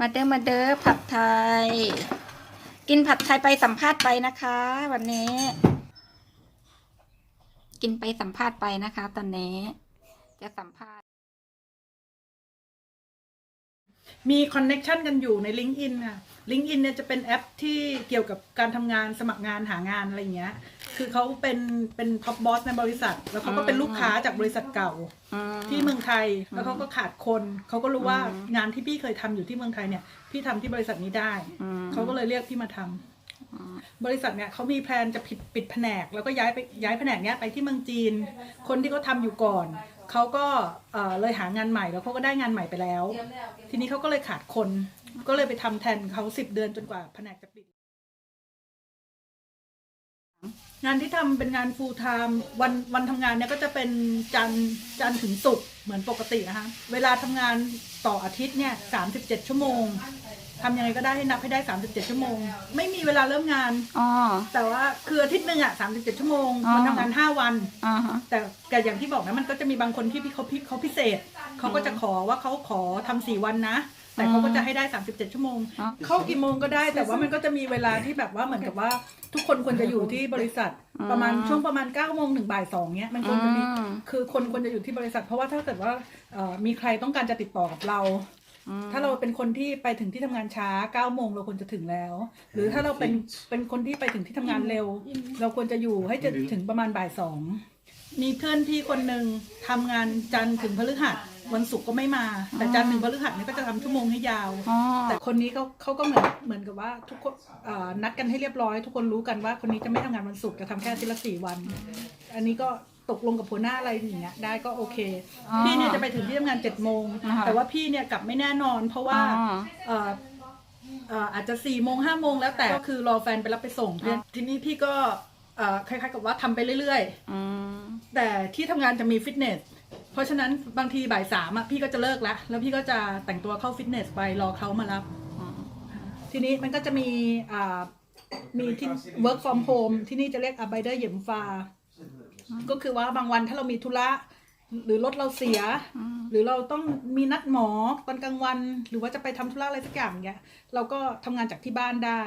มาเด้อมาเด้อผัดไทย กินผัดไทยไปสัมภาษณ์ไปนะคะ วันนี้ กินไปสัมภาษณ์ไปนะคะ ตอนนี้ จะสัมภาษณ์ มีคอนเน็ชันกันอยู่ใน LinkedIn ค่ะ LinkedIn เนี่ยจะเป็นแอปที่เกี่ยวกับการทำงานสมัครงานหางานอะไรอย่างเงี้ย คือเขาเป็นเป็นท็อปบอสในบริษัท แล้วเขาก็เป็นลูกค้าจากบริษัทเก่าอืมที่เมืองไทย แล้วเขาก็ขาดคน เขาก็รู้ว่าอืมงานที่พี่เคยทำอยู่ที่เมืองไทยเนี่ย พี่ทำที่บริษัทนี้ได้อืมเขาก็เลยเรียกพี่มาทำบริษัทเนี่ยเขามีแพลนจะปิดปิดแผนก แล้วก็ย้ายไปย้ายแผนกเนี้ยไปที่เมืองจีน คนที่เขาทำอยู่ก่อน เขาก็เอ่อเลยหางานใหม่แล้วเขาก็ได้งานใหม่ไปแล้ว ทีนี้เขาก็เลยขาดคน ก็เลยไปทำแทนเขาสิบเดือนจนกว่าแผนกจะปิด งานที่ทำเป็นงาน full time วันวันทำงานเนี่ยก็จะเป็นจันทร์จันทร์ถึงศุกร์เหมือนปกตินะคะ เวลาทำงานต่ออาทิตย์เนี่ยสามสิบเจ็ดชั่วโมง ทำยังไงก็ได้ให้นับให้ได้สามสิบเจ็ดชั่วโมง ไม่มีเวลาเริ่มงาน อ๋อ แต่ว่าคืออาทิตย์หนึ่งอะสามสิบเจ็ดชั่วโมงอ๋อ มันทำงานห้าวัน อ่าฮะ แต่แต่อย่างที่บอกนะมันก็จะมีบางคนที่เขาพิเขาพิเศษเขาก็จะขอว่าเขาขอทำสี่วันนะ แต่เขาก็จะให้ได้ 37 ชั่วโมง อ๋อ เข้ากี่โมงก็ได้ แต่ว่ามันก็จะมีเวลาที่แบบว่าเหมือนกับว่าทุกคนควรจะอยู่ที่บริษัทประมาณช่วงประมาณ9ก้าโมงถึงบ่ายสองเนี้ยมันควรจะมีอืมคือคนควรจะอยู่ที่บริษัท เพราะว่าถ้าเกิดว่าเอ่อมีใครต้องการจะติดต่อกับเรา ถ้าเราเป็นคนที่ไปถึงที่ทำงานช้า9ก้าโมงเราควรจะถึงแล้ว หรือถ้าเราเป็นเป็นคนที่ไปถึงที่ทำงานเร็ว เราควรจะอยู่ให้จะถึงประมาณบ่ายสองมีเพื่อนพี่คนหนึ่งทำงานจันทร์ถึงพฤหัสวันศุกร์ก็ไม่มา แต่จันทร์ถึงพฤหัสเนี่ยก็จะทำชั่วโมงให้ยาว อ๋อแต่คนนี้เขาเขาก็เหมือนเหมือนกับว่าทุกคนเอ่อนัดกันให้เรียบร้อย ทุกคนรู้กันว่าคนนี้จะไม่ทำงานวันศุกร์จะทำแค่อาทิตย์ละสี่วัน อันนี้ก็ ตกลงกับหัวหน้าอะไรอย่างเงี้ยได้ก็โอเคอ๋อพี่เนี่ยจะไปถึงที่ทำงานเจ็ดโมงอ่าฮะแต่ว่าพี่เนี่ยกลับไม่แน่นอน เพราะว่าอ๋อเอ่อเอ่ออาจจะสี่โมงห้าโมงแล้วแต่ก็คือรอแฟนไปรับไปส่งอ๋อทีนี้พี่ก็เอ่อคล้ายๆกับว่าทำไปเรื่อยอืมๆแต่ที่ทำงานจะมีฟิตเนส เพราะฉะนั้นบางทีบ่ายสามอะพี่ก็จะเลิกแล้วแล้วพี่ก็จะแต่งตัวเข้าฟิตเนสไปรอเขามารับ อืม ทีนี้มันก็จะมีอ่ามีที่ work from home ที่นี่จะเรียก arbeider เหยมฟา ก็คือว่าบางวันถ้าเรามีธุระหรือรถเราเสีย หรือเราต้องมีนัดหมอตอนกลางวัน หรือว่าจะไปทำธุระอะไรสักอย่างเงี้ยเราก็ทำงานจากที่บ้านได้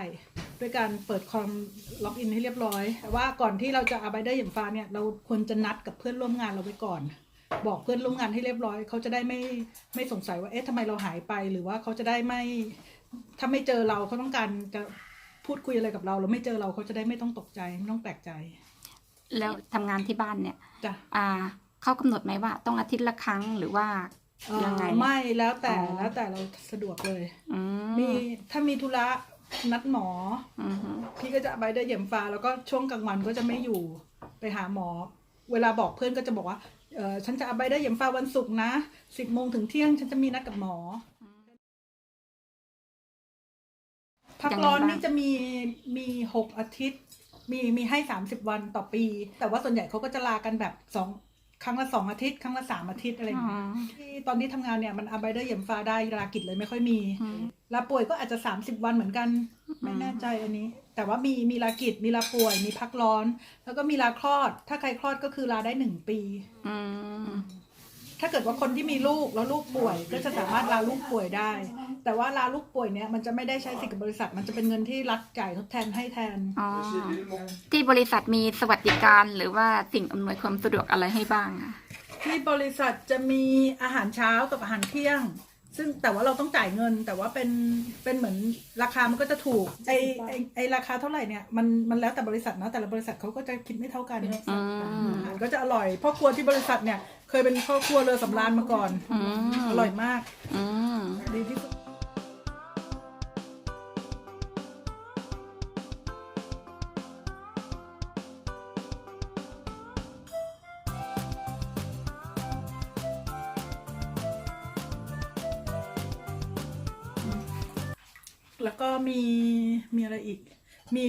ด้วยการเปิดคอมล็อกอินให้เรียบร้อยแต่ว่าก่อนที่เราจะ arbeider เหยมฟาเนี่ยเราควรจะนัดกับเพื่อนร่วมงานเราไว้ก่อน บอกเพื่อนร่วมงานให้เรียบร้อย เขาจะได้ไม่ไม่สงสัยว่าเอ๊ะทำไมเราหายไป หรือว่าเขาจะได้ไม่ถ้าไม่เจอเราเขาต้องการจะพูดคุยอะไรกับเราแล้วไม่เจอเราเขาจะได้ไม่ต้องตกใจไม่ต้องแปลกใจ แล้วทำงานที่บ้านเนี่ย จ้ะอ่าเขากำหนดไหมว่า ต้องอาทิตย์ละครั้งหรือว่า เอ่อยังไงไม่แล้วแต่อ๋อ แล้วแต่เราสะดวกเลย อืมีถ้ามีธุระนัดหมอ อืมฮึพี่ก็จะไปได้เหยี่ยมฟ้าแล้วก็ช่วงกลางวันก็จะไม่อยู่ไปหาหมอ เวลาบอกเพื่อนก็จะบอกว่าเออฉันจะไปได้เหยี่ยมฟ้าวันศุกร์นะสิบโมงถึงเที่ยงฉันจะมีนัดกับหมออพักร้อนนี่จะมีมีหกอาทิตย์ มีมีให้สามสิบวันต่อปี แต่ว่าส่วนใหญ่เขาก็จะลากันแบบสองครั้งละสองอาทิตย์ ครั้งละสามอาทิตย์อะไรอย่างอ๋อเงี้ยที่ตอนที่ทำงานเนี่ยมันอาบายเดอร์เหยี่ยมฟ้าได้ลากิจเลยไม่ค่อยมีอืมลาป่วยก็อาจจะ30วันเหมือนกัน ไม่แน่ใจอันนี้ แต่ว่ามีมีลากิจมีลาป่วย มีพักร้อน แล้วก็มีลาคลอด ถ้าใครคลอดก็คือลาได้หนึ่งปีอืม ถ้าเกิดว่าคนที่มีลูกแล้วลูกป่วย ก็จะสามารถลาลูกป่วยได้ แต่ว่าลาลูกป่วยเนี่ยมันจะไม่ได้ใช้สิทธิ์กับบริษัท มันจะเป็นเงินที่รัฐจ่ายทดแทนให้แทน อ๋อ ที่บริษัทมีสวัสดิการหรือว่าสิ่งอำนวยความสะดวกอะไรให้บ้างอะที่บริษัทจะมีอาหารเช้ากับอาหารเที่ยง ซึ่งแต่ว่าเราต้องจ่ายเงิน แต่ว่าเป็นเป็นเหมือนราคามันก็จะถูกไอไอไอราคาเท่าไหร่เนี่ยมันมันแล้วแต่บริษัทนะแต่ละบริษัทเขาก็จะคิดไม่เท่ากัน อืมอาหารก็จะอร่อยพ่อครัวที่บริษัทเนี่ย เคยเป็นพ่อครัวเรือสำราญมาก่อน อืมอร่อยมาก อืมดีที่สุดแล้วก็มีมีอะไรอีก มี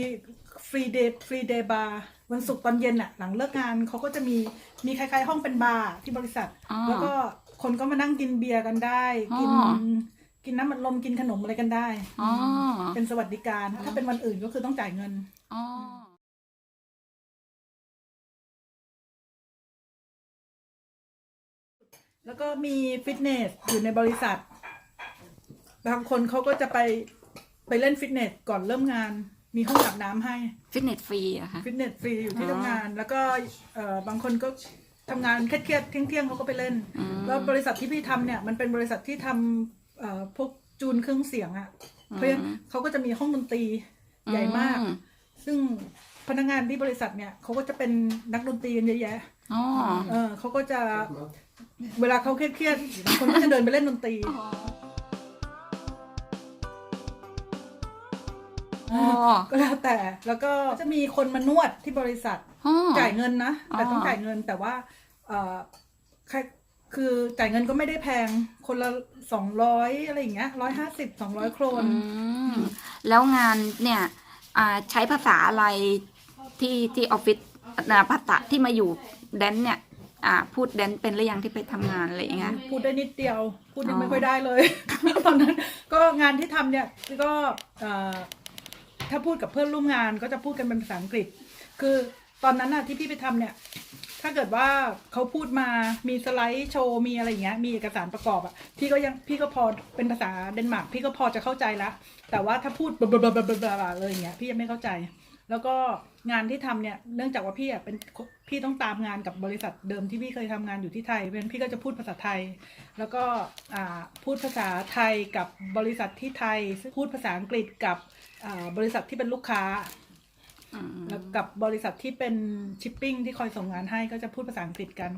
ฟรีเดย์ฟรีเดย์บาร์วันศุกร์ตอนเย็นอะหลังเลิกงานเขาก็จะมี มีคล้ายๆ ห้องเป็นบาร์ที่บริษัท อ๋อแล้วก็คนก็มานั่งกินเบียร์กันได้ กินอ๋อ กินน้ำมันลมกินขนมอะไรกันได้อ๋อเป็นสวัสดิการ ถ้าเป็นวันอื่นก็คือต้องจ่ายเงิน อ๋อแล้วก็มีฟิตเนสอยู่ในบริษัท บางคนเขาก็จะไปไปเล่นฟิตเนสก่อนเริ่มงาน มีห้องอาบน้ำให้ ฟิตเนสฟรีอะคะฟิตเนสฟรีอยู่ที่อ๋อทำงาน แล้วก็เอ่อบางคนก็ทำงานเครียดๆเที่ยงๆเขาก็ไปเล่น อืม แล้วบริษัทที่พี่ทำเนี่ยมันเป็นบริษัทที่ทำเอ่อพวกจูนเครื่องเสียงอะ่ะเพราะฉะนั้นเขาก็จะมีห้องดนตรีใหญ่มาก อืซึ่งพนักงานที่บริษัทเนี่ยเขาก็จะเป็นนักดนตรีกันเยอะแยะ อ๋อ เออเขาก็จะเวลาเขาเครียดๆบางคนก็จะเดินไปเล่นดนตรี อ๋อ ก็แล้วแต่แล้วก็จะมีคนมานวดที่บริษัทอ๋อจ่ายเงินนะ แต่ต้องอ๋อจ่ายเงินแต่ว่าเออใครคือจ่ายเงินก็ไม่ได้แพงคนละสองร้อยอะไรอย่างเงี้ยร้อยห้าสิบสองร้อยโครนอืมแล้วงานเนี่ยอ่าใช้ภาษาอะไรที่ที่ออฟฟิศนะภาษาที่มาอยู่แดนเนี่ยอ่าพูดแดนเป็นหรือยังที่ไปทำงานอะไรอย่างเงี้ยพูดได้นิดเดียว พูดยัอ๋งอไม่ค่อยได้เลย ตอนนั้นก็งานที่ทำเนี่ยก็เอ่อ ถ้าพูดกับเพื่อนร่วมงานก็จะพูดกันเป็นภาษาอังกฤษ คือตอนนั้นน่ะที่พี่ไปทำเนี่ย ถ้าเกิดว่าเขาพูดมามีสไลด์โชว์มีอะไรอย่างเงี้ยมีเอกสารประกอบอะพี่ก็ยังพี่ก็พอเป็นภาษาเดนมาร์กพี่ก็พอจะเข้าใจละแต่ว่าถ้าพูดบลาบลาบลาบลาบลาเลยอย่างเงี้ยพี่ยังไม่เข้าใจ แล้วก็งานที่ทำเนี่ยเนื่องจากว่าพี่อะเป็นพี่ต้องตามงานกับบริษัทเดิมที่พี่เคยทำงานอยู่ที่ไทยเพราะฉะนั้นพี่ก็จะพูดภาษาไทย แล้วก็อ่าพูดภาษาไทยกับบริษัทที่ไทยซึ่งพูดภาษาอังกฤษกับอ่าบริษัทที่เป็นลูกค้าอืมแล้วกับบริษัทที่เป็นชิปปิ้งที่คอยส่งงานให้ก็จะพูดภาษาอังกฤษกัน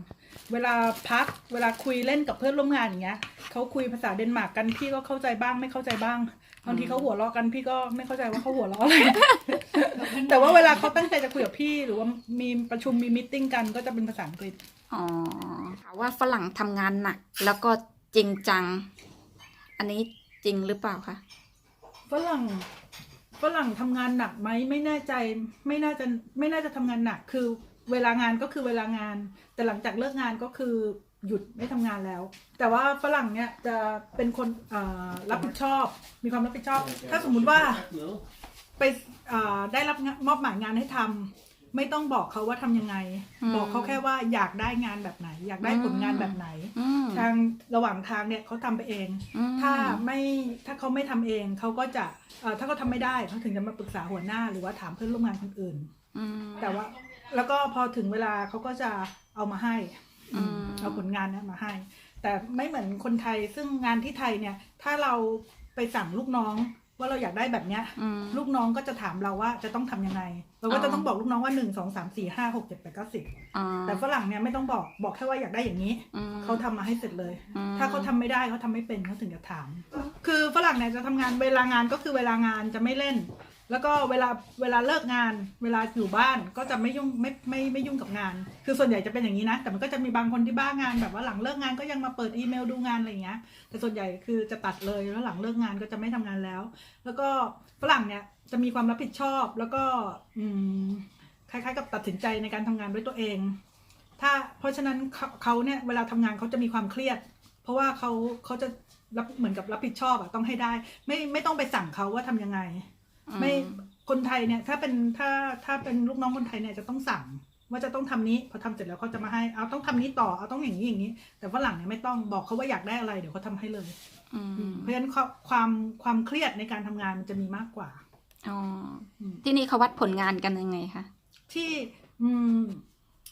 เวลาพักเวลาคุยเล่นกับเพื่อนร่วมงานอย่างเงี้ยเขาคุยภาษาเดนมาร์กกันพี่ก็เข้าใจบ้างไม่เข้าใจบ้างบางทีเขาหัวเราะกันพี่ก็ไม่เข้าใจว่าเขาหัวเราะอะไร แต่ว่าเวลาเขาตั้งใจจะคุยกับพี่หรือว่ามีประชุมมีมิทติ้งกันก็จะเป็นภาษาอังกฤษอ๋อถามว่าฝรั่งทำงานหนัก แล้วก็จริงจัง อันนี้จริงหรือเปล่าคะฝรั่งฝรั่งทำงานหนักไหมไม่แน่ใจไม่น่าจะไม่น่าจะทำงานหนักคือเวลางานก็คือเวลางาน แต่หลังจากเลิกงานก็คือหยุดไม่ทำงานแล้ว แต่ว่าฝรั่งเนี่ยจะเป็นคนเอ่อรับผิดชอบ มีความรับผิดชอบ ถ้าสมมุติว่า ไปเอ่อได้รับงานมอบหมายงานให้ทำไม่ต้องบอกเขาว่าทำยังไงอืมบอกเขาแค่ว่าอยากได้งานแบบไหน อยากได้ผลงานแบบไหนอืมทางระหว่างทางเนี่ยเขาทำไปเองอืมถ้าไม่ถ้าเขาไม่ทำเองเขาก็จะเอ่อถ้าเขาทำไม่ได้เขาถึงจะมาปรึกษาหัวหน้า หรือว่าถามเพื่อนร่วมงานคนอื่นอืมแต่ว่าแล้วก็พอถึงเวลาเขาก็จะเอามาให้อืมเอาผลงานเนี้มาให้ แต่ไม่เหมือนคนไทยซึ่งงานที่ไทยเนี่ย ถ้าเราไปสั่งลูกน้อง ว่าเราอยากได้แบบเนี้ย อืม ลูกน้องก็จะถามเราว่าจะต้องทำยังไง เราก็อ๋จะอ ต้องบอกลูกน้องว่าหนึ่งสองสามสี่ห้าหกเจ็ดแปดเก้าสิบอ๋อแต่ฝรั่งเนี่ยไม่ต้องบอกบอกแค่ว่าอยากได้อย่างนี้ อืมเขาทำมาให้เสร็จเลย อืม ถ้าเขาทำไม่ได้เขาทำไม่เป็นเขาถึงจะถาม คือฝรั่งเนี่ยจะทำงานเวลางานก็คือเวลางานจะไม่เล่น แล้วก็เวลาเวลาเลิกงาน เวลาอยู่บ้านก็จะไม่ยุ่งไม่ไม่ไม่ยุ่งกับงาน คือส่วนใหญ่จะเป็นอย่างนี้นะ แต่มันก็จะมีบางคนที่บ้างานแบบว่าหลังเลิกงานก็ยังมาเปิดอีเมลดูงานอะไรอย่างเงี้ย แต่ส่วนใหญ่คือจะตัดเลยแล้วหลังเลิกงานก็จะไม่ทำงานแล้ว แล้วก็ฝรั่งเนี่ยจะมีความรับผิดชอบแล้วก็อืมคล้ายๆ กับตัดสินใจในการทำงานด้วยตัวเอง ถ้าเพราะฉะนั้นเขาเขาเนี่ยเวลาทำงานเขาจะมีความเครียด เพราะว่าเขาเขาจะรับเหมือนกับรับผิดชอบอะต้องให้ได้ ไม่ไม่ต้องไปสั่งเขาว่าทำยังไง ไม่คนไทยเนี่ยถ้าเป็นถ้าถ้าเป็นลูกน้องคนไทยเนี่ยจะต้องสั่ง ว่าจะต้องทำนี้พอทำเสร็จแล้วเขาจะมาให้เอาต้องทำนี้ต่อเอาต้องอย่างนี้อย่างนี้ แต่ฝรั่งเนี่ยไม่ต้องบอกเขาว่าอยากได้อะไรเดี๋ยวเขาทำให้เลยอืมเพราะฉะนั้นความความความเครียดในการทำงานมันจะมีมากกว่าอ๋ออืมที่นี่เขาวัดผลงานกันยังไงคะที่อืม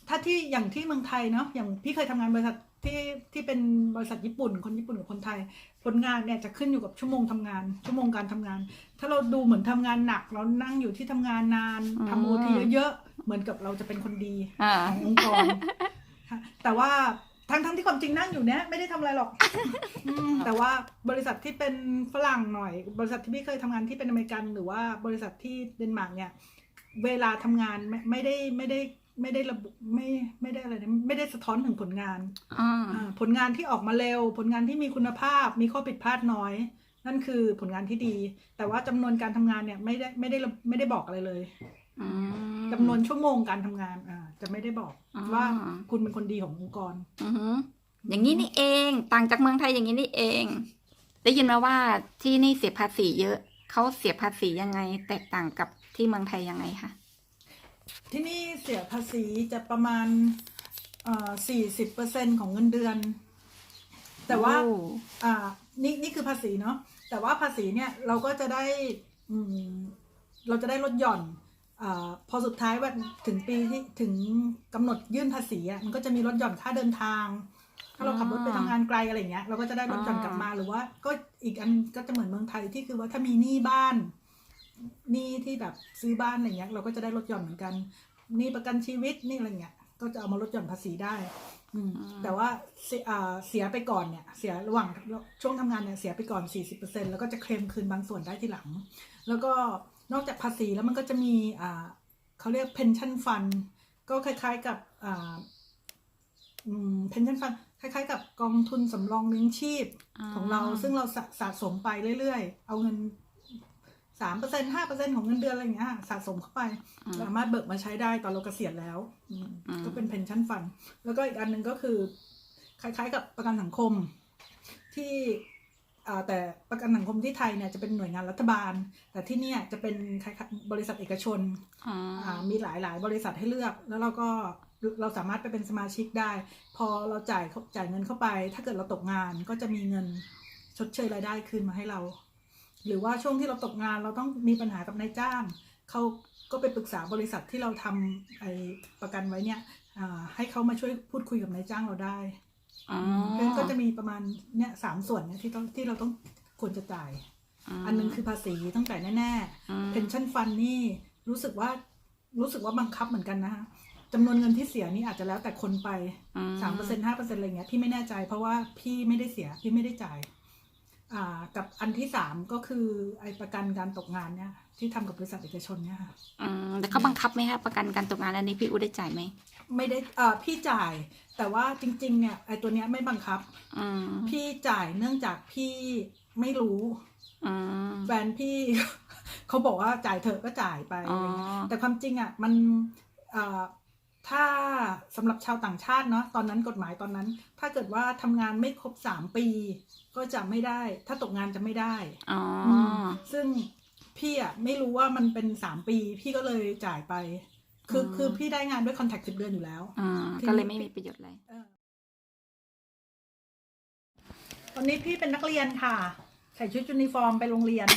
ถ้าที่อย่างที่เมืองไทยเนาะอย่างพี่เคยทำงานบริษัท ที่ที่เป็นบริษัทญี่ปุ่น คนญี่ปุ่นกับคนไทย ผลงานเนี่ยจะขึ้นอยู่กับชั่วโมงทำงาน ชั่วโมงการทำงาน ถ้าเราดูเหมือนทำงานหนัก เรานั่งอยู่ที่ทำงานนานทำโอทีเยอะๆเหมือนกับเราจะเป็นคนดีอ่าขององค์กรค่ะแต่ว่าทั้งทั้งที่ความจริงนั่งอยู่เนี้ยไม่ได้ทำอะไรหรอกอืมแต่ว่าบริษัทที่เป็นฝรั่งหน่อย บริษัทที่พี่เคยทำงานที่เป็นอเมริกัน หรือว่าบริษัทที่เดนมาร์กเนี่ย เวลาทำงานไม่ไม่ได้ไม่ได้ ไม่ได้ระบุไม่ไม่ได้อะไรนะไม่ได้สะท้อนถึงผลงานอ่าอ่าผลงานที่ออกมาเร็ว ผลงานที่มีคุณภาพ มีข้อผิดพลาดน้อย นั่นคือผลงานที่ดี แต่ว่าจำนวนการทำงานเนี่ยไม่ได้ไม่ได้ระไม่ได้บอกอะไรเลยอืมจำนวนชั่วโมงการทำงานอ่าจะไม่ได้บอกอ่าว่าคุณเป็นคนดีขององค์กร อือหืออย่างนี้นี่เอง ต่างจากเมืองไทยอย่างนี้นี่เอง ได้ยินมาว่าที่นี่เสียภาษีเยอะเขาเสียภาษียังไง แตกต่างกับที่เมืองไทยยังไงคะ ที่นี่เสียภาษีจะประมาณสี่สิบเปอร์เซ็นของเงินเดือน แต่ว่าโอ้อ่านี่นี่คือภาษีเนาะแต่ว่าภาษีเนี่ยเราก็จะได้อืมเราจะได้ลดหย่อนอาพอสุดท้ายว่าถึงปีที่ถึงกำหนดยื่นภาษีอะมันก็จะมีลดหย่อนค่าเดินทาง ถ้าเราขับรถไปทำงานไกลอะไรอย่างเงี้ยเราก็จะได้ลดหย่อนกลับมาหรือว่า ก็อีกอันก็จะเหมือนเมืองไทยที่คือว่าถ้ามีหนี้บ้าน หนี้ที่แบบซื้อบ้านอะไรเงี้ยเราก็จะได้ลดหย่อนเหมือนกันหนี้ประกันชีวิตหนี่อะไรเงี้ยก็จะเอามาลดหย่อนภาษีได้ อืม อืม แต่ว่าเสียอ่าเสียไปก่อนเนี่ย เสียระหว่างช่วงทำงานเนี่ยเสียไปก่อน 40%แล้วก็จะเคลมคืนบางส่วนได้ทีหลัง แล้วก็นอกจากภาษีแล้วมันก็จะมีอ่าเขาเรียก pension fund ก็คล้ายๆกับอ่าอืม pension fund คล้าย ๆ กับกองทุนสำรองเลี้ยงชีพ ของเราซึ่งเราสะสะสมไปเรื่อย ๆ เอาเงิน สามเปอร์เซ็นห้าเปอร์เซ็นของเงินเดือนอะไรอย่างเงี้ยสะสมเข้าไปอืมสามารถเบิกมาใช้ได้ตอนเราเกษียณแล้วอืมอืมก็เป็น pension fund แล้วก็อีกอันหนึ่งก็คือ คล้ายๆกับประกันสังคมที่อ่าแต่ประกันสังคมที่ไทยเนี่ยจะเป็นหน่วยงานรัฐบาล แต่ที่เนี่ยจะเป็นคล้ายๆบริษัทเอกชนอืมอ่ามีหลายๆบริษัทให้เลือก แล้วเราก็เราสามารถไปเป็นสมาชิกได้ พอเราจ่ายจ่ายเงินเข้าไป ถ้าเกิดเราตกงานก็จะมีเงินชดเชยรายได้คืนมาให้เรา หรือว่าช่วงที่เราตกงานเราต้องมีปัญหากับนายจ้างเขาก็ไปปรึกษาบริษัทที่เราทำไอ้ประกันไว้เนี่ยอ่าให้เขามาช่วยพูดคุยกับนายจ้างเราได้อ๋อเพราะฉะนั้นก็จะมีประมาณเนี่ยสามส่วนเนี่ยที่ต้องที่เราต้องควรจะจ่าย อันหนึงคือภาษีต้องจ่ายแน่มๆ pension fund นี่รู้สึกว่ารู้สึกว่าบังคับเหมือนกันนะคะจำนวนเงินที่เสียนี่อาจจะแล้วแต่คนไปอืมสามเปอร์เซ็นห้าเปอร์เซ็นอะไรเงี้ยพี่ไม่แน่ใจเพราะว่าพี่ไม่ได้เสียพี่ไม่ได้จ่ายอ่า กับอันที่สามก็คือไอประกันการตกงานเนี่ยที่ทำกับบริษัทเอกชนเนี่ยค่ะอืมแต่เขาบังคับไหมคะประกันการตกงานอันนี้พี่อูได้จ่ายไหมไม่ได้เอ่อพี่จ่าย แต่ว่าจริง ๆ เนี่ยไอตัวเนี้ยไม่บังคับอืมพี่จ่ายเนื่องจากพี่ไม่รู้อืมแฟนพี่เขาบอกว่าจ่ายเถอะก็จ่ายไปอ๋ออะไรเงี้ยแต่ความจริงอะมันเอ่อ ถ้าสำหรับชาวต่างชาติเนาะตอนนั้นกฎหมายตอนนั้น ถ้าเกิดว่าทำงานไม่ครบสามปี ก็จะไม่ได้ ถ้าตกงานจะไม่ได้อ๋อมซึ่งพี่อะไม่รู้ว่ามันเป็นสามปี พี่ก็เลยจ่ายไป คือคือพี่ได้งานด้วยคอนแทคสิบเดือนอยู่แล้วอืมก็เลยไม่มีประโยชน์อะไรเออตอนนี้พี่เป็นนักเรียนค่ะใส่ชุดยูนิฟอร์มไปโรงเรียน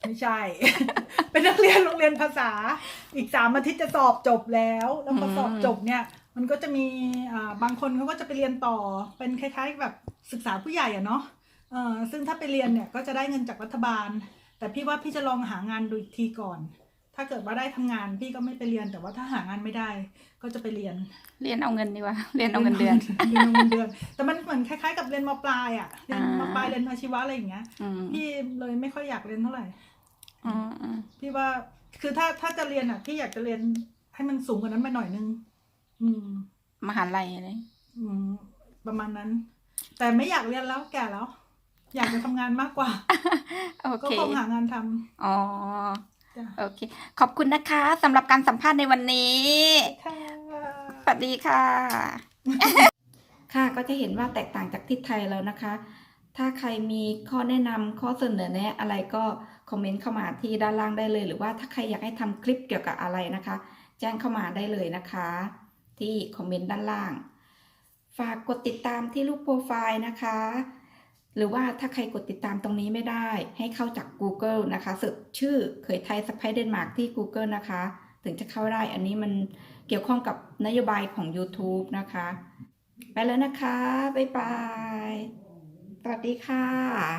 ไม่ใช่ เป็นนักเรียนโรงเรียนภาษา อีกสามอาทิตย์จะสอบจบแล้ว แล้วพอสอบจบเนี่ย มันก็จะมีอ่าบางคนเขาก็จะไปเรียนต่อ เป็นคล้าย ๆ แบบศึกษาผู้ใหญ่อะเนาะเออซึ่งถ้าไปเรียนเนี่ยก็จะได้เงินจากรัฐบาล แต่พี่ว่าพี่จะลองหางานดูอีกทีก่อน ถ้าเกิดว่าได้ทำงานพี่ก็ไม่ไปเรียนแต่ว่าถ้าหางานไม่ได้ ก็จะไปเรียน เรียนเอาเงินดีกว่าเรียนเอาเงินเดือนเรียนเอาเงินเดือน แต่มันเหมือนคล้ายๆกับเรียนมปลายอะเรียนอ่ามปลายเรียนอาชีวะอะไรอย่างเงี้ยอืมพี่เลยไม่ค่อยอยากเรียนเท่าไหร่อืมอืมพี่ว่าคือถ้าถ้าจะเรียนอะพี่อยากจะเรียนให้มันสูงกว่านั้นมาหน่อยนึง อืมมหาลัยอะไรอืมประมาณนั้น แต่ไม่อยากเรียนแล้วแก่แล้ว อยากจะทำงานมากกว่าโอก็เคคงหางานทำอ๋อจ้ะ โอเค ขอบคุณนะคะสำหรับการสัมภาษณ์ในวันนี้ ค่ะสวัสดีค่ะ ค่ะก็จะเห็นว่าแตกต่างจากที่ไทยแล้วนะคะ ถ้าใครมีข้อแนะนำข้อเสนอแนะอะไรก็คอมเมนต์เข้ามาที่ด้านล่างได้เลย หรือว่าถ้าใครอยากให้ทำคลิปเกี่ยวกับอะไรนะคะ แจ้งเข้ามาได้เลยนะคะ ที่คอมเมนต์ด้านล่าง ฝากกดติดตามที่รูปโปรไฟล์นะคะ หรือว่าถ้าใครกดติดตามตรงนี้ไม่ได้ ให้เข้าจาก Google นะคะเสิร์ชชื่อเคยไทยสไปเดนมาร์กที่ Google นะคะ ถึงจะเข้าได้อันนี้มันเกี่ยวข้องกับนโยบายของ YouTube นะคะ ไปแล้วนะคะ บ๊ายบาย สวัสดีค่ะ